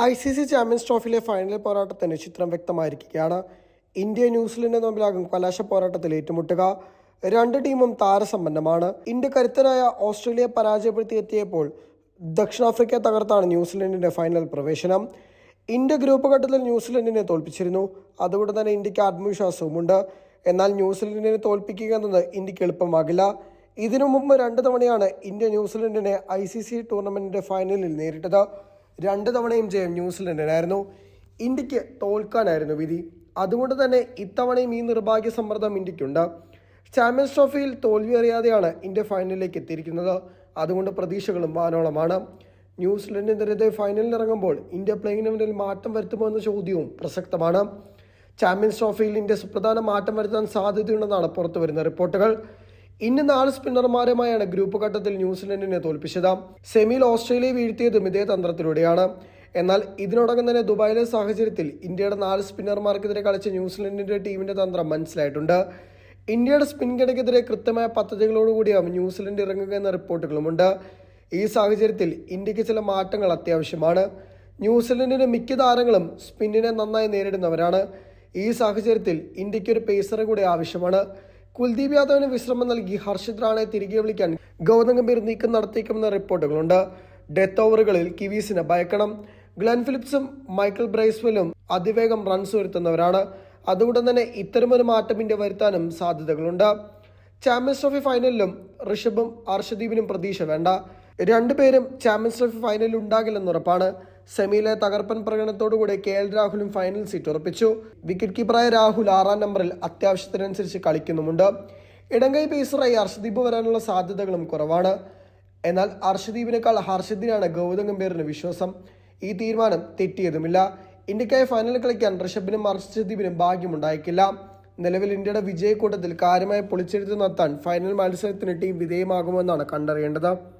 I C C champions ട്രോഫിയിലെ final പോരാട്ടത്തിന് ചിത്രം വ്യക്തമായിരിക്കുകയാണ്. ഇന്ത്യ ന്യൂസിലൻഡ് തമ്മിലാകും കലാശ പോരാട്ടത്തിൽ ഏറ്റുമുട്ടുക. രണ്ട് ടീമും താരസമ്പന്നമാണ്. ഇന്ത്യ കരുത്തരായ ഓസ്ട്രേലിയ പരാജയപ്പെടുത്തി എത്തിയപ്പോൾ ദക്ഷിണാഫ്രിക്ക തകർത്താണ് ന്യൂസിലൻഡിന്റെ ഫൈനൽ പ്രവേശനം. ഇന്ത്യ ഗ്രൂപ്പ് ഘട്ടത്തിൽ ന്യൂസിലൻഡിനെ തോൽപ്പിച്ചിരുന്നു. അതുകൊണ്ട് തന്നെ ഇന്ത്യയ്ക്ക് ആത്മവിശ്വാസവുമുണ്ട്. എന്നാൽ ന്യൂസിലൻഡിനെ തോൽപ്പിക്കുക എന്നത് ഇന്ത്യയ്ക്ക് എളുപ്പമാകില്ല. ഇതിനു മുമ്പ് രണ്ട് തവണയാണ് ഇന്ത്യ ന്യൂസിലൻഡിനെ ഐ സി സി ടൂർണമെന്റിന്റെ ഫൈനലിൽ നേരിട്ടത്. രണ്ട് തവണയും ജയം ന്യൂസിലൻഡിനായിരുന്നു. ഇന്ത്യയ്ക്ക് തോൽക്കാനായിരുന്നു വിധി. അതുകൊണ്ട് തന്നെ ഇത്തവണയും ഈ നിർഭാഗ്യ സമ്മർദ്ദം ഇന്ത്യക്കുണ്ട് ചാമ്പ്യൻസ് ട്രോഫിയിൽ തോൽവി അറിയാതെയാണ് ഇന്ത്യ ഫൈനലിലേക്ക് എത്തിയിരിക്കുന്നത്. അതുകൊണ്ട് പ്രതീക്ഷകളും വാനോളമാണ്. ന്യൂസിലൻഡിനെതിരെ ഫൈനലിൽ ഇറങ്ങുമ്പോൾ ഇന്ത്യ പ്ലേയിങ് ഇലവനിൽ മാറ്റം വരുത്തുമോ എന്ന ചോദ്യവും പ്രസക്തമാണ്. ചാമ്പ്യൻസ് ട്രോഫിയിൽ ഇന്ത്യ സുപ്രധാന മാറ്റം വരുത്താൻ സാധ്യതയുണ്ടെന്നാണ് പുറത്തു വരുന്ന റിപ്പോർട്ടുകൾ. ഇന്ന് നാല് സ്പിന്നർമാരുമായാണ് ഗ്രൂപ്പ് ഘട്ടത്തിൽ ന്യൂസിലൻഡിനെ തോൽപ്പിച്ചത്. സെമിയിൽ ഓസ്ട്രേലിയ വീഴ്ത്തിയതും ഇതേ തന്ത്രത്തിലൂടെയാണ്. എന്നാൽ ഇതിനോടകം തന്നെ ദുബായിലെ സാഹചര്യത്തിൽ ഇന്ത്യയുടെ നാല് സ്പിന്നർമാർക്കെതിരെ കളിച്ച ന്യൂസിലൻഡിന്റെ ടീമിന്റെ തന്ത്രം മനസ്സിലായിട്ടുണ്ട്. ഇന്ത്യയുടെ സ്പിൻ കിടക്കെതിരെ കൃത്യമായ പദ്ധതികളോടുകൂടിയാവും ന്യൂസിലൻഡ് ഇറങ്ങുക എന്ന റിപ്പോർട്ടുകളുമുണ്ട്. ഈ സാഹചര്യത്തിൽ ഇന്ത്യയ്ക്ക് ചില മാറ്റങ്ങൾ അത്യാവശ്യമാണ്. ന്യൂസിലൻഡിന്റെ മിക്ക താരങ്ങളും സ്പിന്നിനെ നന്നായി നേരിടുന്നവരാണ്. ഈ സാഹചര്യത്തിൽ ഇന്ത്യയ്ക്ക് ഒരു പേസറെ കൂടി ആവശ്യമാണ്. കുൽദീപ് യാദവിന് വിശ്രമം നൽകി ഹർഷിത് റാണെ തിരികെ വിളിക്കാൻ ഗൗതം ഗംഭീർ നീക്കം നടത്തിയേക്കുമെന്ന റിപ്പോർട്ടുകളുണ്ട്. ഡെത്ത് ഓവറുകളിൽ കിവീസിനെ ഭയക്കണം. ഗ്ലെൻ ഫിലിപ്സും മൈക്കിൾ ബ്രൈസ്വെലും അതിവേഗം റൺസ് വരുത്തുന്നവരാണ്. അതുകൊണ്ട് തന്നെ ഇത്തരമൊരു മാറ്റം ഇന്ത്യ വരുത്താനും സാധ്യതകളുണ്ട്. ചാമ്പ്യൻസ് ട്രോഫി ഫൈനലിലും ഋഷഭും അർഷദീപിനും പ്രതീക്ഷ വേണ്ട. രണ്ടുപേരും ചാമ്പ്യൻസ് ട്രോഫി ഫൈനലിൽ ഉണ്ടാകില്ലെന്ന് ഉറപ്പാണ് സെമിയിലെ തകർപ്പൻ പ്രകടനത്തോടുകൂടി കെ എൽ രാഹുലും ഫൈനൽ സീറ്റ് ഉറപ്പിച്ചു. വിക്കറ്റ് കീപ്പറായ രാഹുൽ ആറാം നമ്പറിൽ അത്യാവശ്യത്തിനനുസരിച്ച് കളിക്കുന്നുമുണ്ട്. ഇടങ്കൈ പേസറായി അർഷദീപ് വരാനുള്ള സാധ്യതകളും കുറവാണ്. എന്നാൽ അർഷദീപിനേക്കാൾ ഹർഷദിനാണ് ഗൗതം ഗംഭീറിന് വിശ്വാസം. ഈ തീരുമാനം തെറ്റിയതുമില്ല. ഇന്ത്യക്കായി ഫൈനൽ കളിക്കാൻ ഋഷഭിനും അർഷദീപിനും ഭാഗ്യമുണ്ടായേക്കില്ല. നിലവിൽ ഇന്ത്യയുടെ വിജയക്കൂട്ടത്തിൽ കാര്യമായ പൊളിച്ചെഴുത്ത് നടത്താൻ ഫൈനൽ മത്സരത്തിന് ടീം വിധേയമാകുമെന്നാണ് കണ്ടറിയേണ്ടത്.